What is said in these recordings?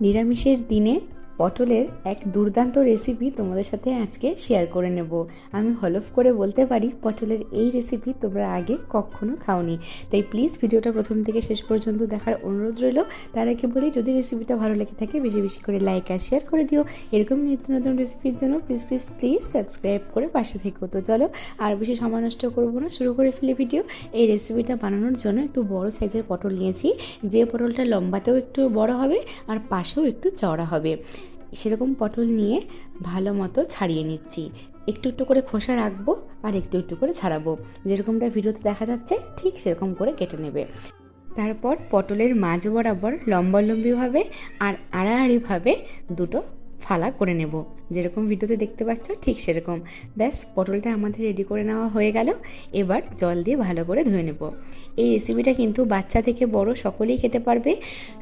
নিরামিষের দিনে পটলের এক দুর্দান্ত রেসিপি তোমাদের সাথে আজকে শেয়ার করে নেব। আমি হলফ করে বলতে পারি পটলের এই রেসিপি তোমরা আগে কখনো খাওনি। তাই প্লিজ ভিডিওটা প্রথম থেকে শেষ পর্যন্ত দেখার অনুরোধ রইল। তার আগে বলি, যদি রেসিপিটা ভালো লেগে থাকে, বেশি বেশি করে লাইক আর শেয়ার করে দিও। এরকম নিত্য নতুন রেসিপির জন্য প্লিজ প্লিজ প্লিজ সাবস্ক্রাইব করে পাশে থেকো। তো চলো, আর বেশি সময় নষ্ট করব না, শুরু করে ফেলি ভিডিও এই রেসিপিটা বানানোর জন্য একটু বড় সাইজের পটল নিয়েছি। যে পটলটা লম্বাতেও একটু বড় হবে, আর পাশেও একটু চওড়া হবে। সেরকম পটল নিয়ে ভালো মতো ছাড়িয়ে নিচ্ছি। একটু একটু করে খোসা রাখব আর একটু একটু করে ছাড়াবো। যেরকমটা ভিডিওতে দেখা যাচ্ছে, ঠিক সেরকম করে কেটে নেবে। তারপর পটলের মাঝ বরাবর লম্বালম্বিভাবে আর আড়াআড়িভাবে দুটো ফালা করে নেব। যেরকম ভিডিওতে দেখতে পাচ্ছ, ঠিক সেরকম। ব্যাস, পটলটা আমাদের রেডি করে নেওয়া হয়ে গেল। এবার জল দিয়ে ভালো করে ধুয়ে নেব। এই রেসিপিটা কিন্তু বাচ্চা থেকে বড় সকলেই খেতে পারবে।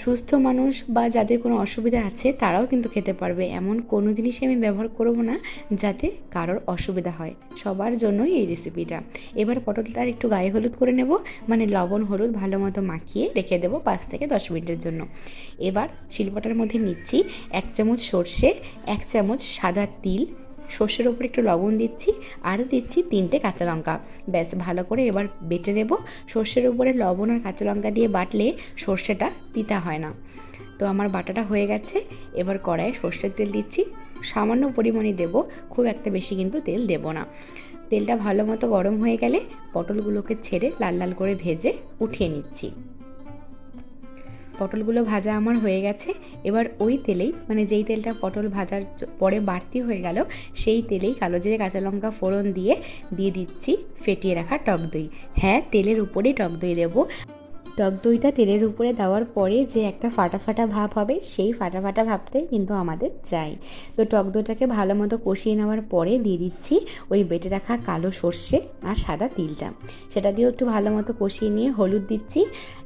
সুস্থ মানুষ বা যাদের কোনো অসুবিধা আছে, তারাও কিন্তু খেতে পারবে। এমন কোনো জিনিসই আমি ব্যবহার করব না যাতে কারোর অসুবিধা হয়। সবার জন্যই এই রেসিপিটা এবার পটলটা একটু গায়ে হলুদ করে নেব। মানে লবণ, হলুদ ভালো মতো মাখিয়ে রেখে দেবো পাঁচ থেকে দশ মিনিটের জন্য। এবার শিলপাটার মধ্যে নিচ্ছি এক চামচ সর্ষে এক চামচ সাদা তিল, সর্ষের ওপর একটু লবণ দিচ্ছি আর দিচ্ছি তিনটে কাঁচা লঙ্কা। ব্যাস, ভালো করে এবার বেটে নেব। সর্ষের উপরে লবণ আর কাঁচা লঙ্কা দিয়ে বাটলে সর্ষেটা তিতা হয় না। তো আমার বাটাটা হয়ে গেছে। এবার কড়াইয়ে সর্ষের তেল দিচ্ছি। সামান্য পরিমাণে দেব, খুব একটা বেশি কিন্তু তেল দেব না। তেলটা ভালো মতো গরম হয়ে গেলে পটলগুলোকে ছেড়ে লাল লাল করে ভেজে উঠিয়ে নিচ্ছি। পটলগুলো ভাজা আমার হয়ে গেছে। এবার ওই তেলেই মানে যেই তেলটা পটল ভাজার পরে বাড়তি হয়ে গেল, সেই তেলেই কালো জিরে, কাঁচা লঙ্কা ফোড়ন দিয়ে দিয়ে দিচ্ছি ফেটিয়ে রাখা টক দই। হ্যাঁ তেলের উপরেই টক দই দেবো। টক দইটা তেলের উপরে দেওয়ার পরে যে একটা ফাটা ফাটা ভাব হবে, সেই ফাটা ফাটা ভাবটাই কিন্তু আমাদের চাই তো টক দইটাকে ভালো মতো কষিয়ে নেওয়ার পরে দিয়ে দিচ্ছি ওই বেটে রাখা কালো সর্ষে আর সাদা তিলটা। সেটা দিয়েও একটু ভালো মতো কষিয়ে নিয়ে হলুদ দিচ্ছি।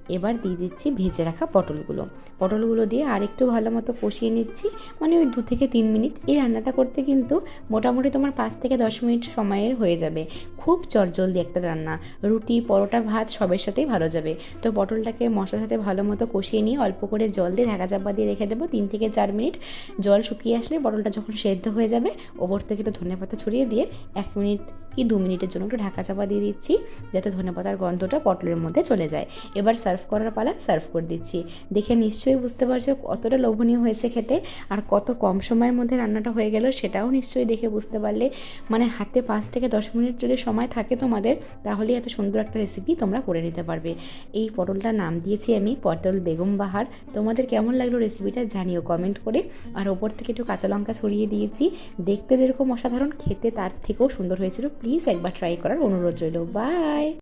এবার দিয়ে দিচ্ছি ভেজে রাখা পটলগুলো। পটলগুলো দিয়ে আর একটু ভালো মতো কষিয়ে নিচ্ছি। মানে ওই দু থেকে তিন মিনিট। এই রান্নাটা করতে কিন্তু মোটামুটি তোমার পাঁচ থেকে দশ মিনিট সময়ের হয়ে যাবে। খুব চটজলদি একটা রান্না। রুটি, পরোটা, ভাত সবের সাথেই ভালো যাবে। তো পটলটাকে মশলার সাথে ভালো মতো কষিয়ে নিয়ে অল্প করে জল দিয়ে ঢাকা চাপা দিয়ে রেখে দেবো তিন থেকে চার মিনিট। জল শুকিয়ে আসলে পটলটা যখন সেদ্ধ হয়ে যাবে, ওপর থেকে একটু ধনে পাতা ছড়িয়ে দিয়ে এক মিনিট কি দু মিনিটের জন্য একটু ঢাকা চাপা দিয়ে দিচ্ছি, যাতে ধনে পাতার গন্ধটা পটলের মধ্যে চলে যায়। এবার সার্ভ করার পালা সার্ভ করে দিচ্ছি। দেখে নিশ্চয়ই বুঝতে পারছ কতটা লোভনীয় হয়েছে খেতে আর কত কম সময়ের মধ্যে রান্নাটা হয়ে গেল সেটাও নিশ্চয়ই দেখে বুঝতে পারলে। মানে হাতে পাঁচ থেকে দশ মিনিট যদি সময় থাকে তোমাদের, তাহলে এত সুন্দর একটা রেসিপি তোমরা করে নিতে পারবে। এই পটলটার নাম দিয়েছি আমি পটল বেগম বাহার। তোমাদের কেমন লাগল রেসিপিটা জানিও কমেন্ট করে। আর ওপর থেকে একটু কাঁচা লঙ্কা ছড়িয়ে দিয়েছি। দেখতে যেরকম অসাধারণ, খেতে তার থেকেও সুন্দর হয়েছিল প্লিজ একবার ট্রাই করার অনুরোধ রইল। বাই